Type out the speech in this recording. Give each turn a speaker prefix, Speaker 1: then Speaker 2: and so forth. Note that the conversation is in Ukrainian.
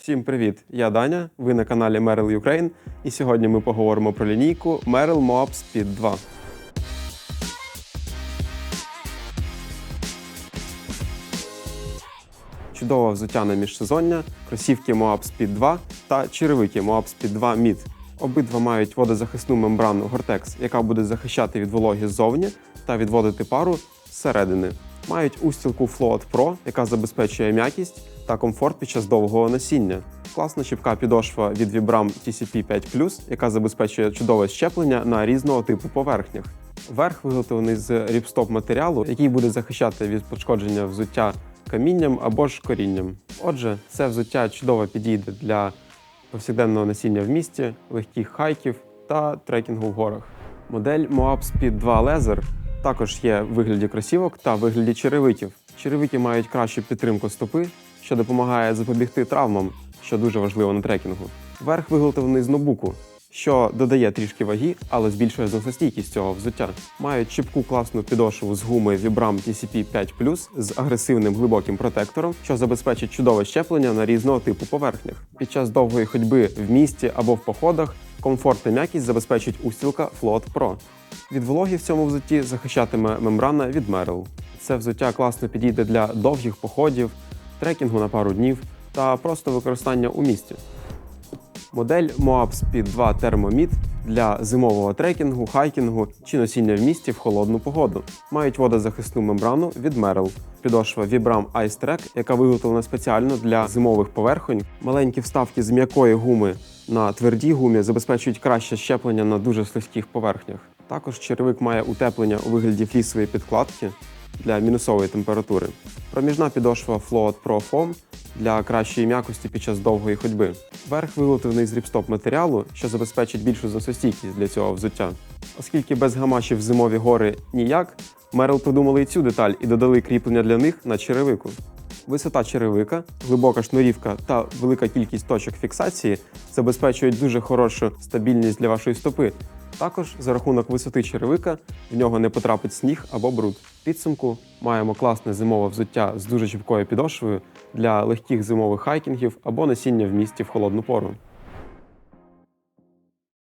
Speaker 1: Всім привіт! Я Даня. Ви на каналі Merrill Ukraine. І сьогодні ми поговоримо про лінійку Merrill Moab Speed 2. Чудове взуття на міжсезоння, кросівки Moab Speed 2 та черевики Moab Speed 2 Mid. Обидва мають водозахисну мембрану Gore-Tex, яка буде захищати від вологи ззовні та відводити пару зсередини. Мають устілку Float Pro, яка забезпечує м'якість та комфорт під час довгого носіння. Класна чіпка підошва від Vibram TCP 5 яка забезпечує чудове щеплення на різного типу поверхнях. Верх виготовлений з ріпстоп матеріалу, який буде захищати від пошкодження взуття камінням або ж корінням. Отже, це взуття чудово підійде для повсякденного носіння в місті, легких хайків та трекінгу в горах. Модель Moab Speed 2 Leather також є в вигляді кросівок та в вигляді черевиків. Черевики мають кращу підтримку стопи, що допомагає запобігти травмам, що дуже важливо на трекінгу. Верх виготовлений з нобуку, що додає трішки ваги, але збільшує зносостійкість цього взуття. Мають чіпку класну підошву з гуми Vibram TCP 5 з агресивним глибоким протектором, що забезпечить чудове щеплення на різного типу поверхнях. Під час довгої ходьби в місті або в походах комфорт та м'якість забезпечить устілка Float Pro. Від вологи в цьому взутті захищатиме мембрана від Merrell. Це взуття класно підійде для довгих походів, трекінгу на пару днів та просто використання у місті. Модель Moab Speed 2 Thermomid для зимового трекінгу, хайкінгу чи носіння в місті в холодну погоду. Мають водозахисну мембрану від Merrell. Підошва Vibram Ice Track, яка виготовлена спеціально для зимових поверхонь. Маленькі вставки з м'якої гуми на твердій гумі забезпечують краще щеплення на дуже слизьких поверхнях. Також черевик має утеплення у вигляді флісової підкладки для мінусової температури. Проміжна підошва Float Pro Foam для кращої м'якості під час довгої ходьби. Верх виготовлений з ріпстоп матеріалу, що забезпечить більшу зносостійкість для цього взуття. Оскільки без гамашів зимові гори ніяк, Merrell придумали і цю деталь і додали кріплення для них на черевику. Висота черевика, глибока шнурівка та велика кількість точок фіксації забезпечують дуже хорошу стабільність для вашої стопи. Також за рахунок висоти черевика в нього не потрапить сніг або бруд. Підсумку маємо класне зимове взуття з дуже чіпкою підошвою для легких зимових хайкінгів або носіння в місті в холодну пору.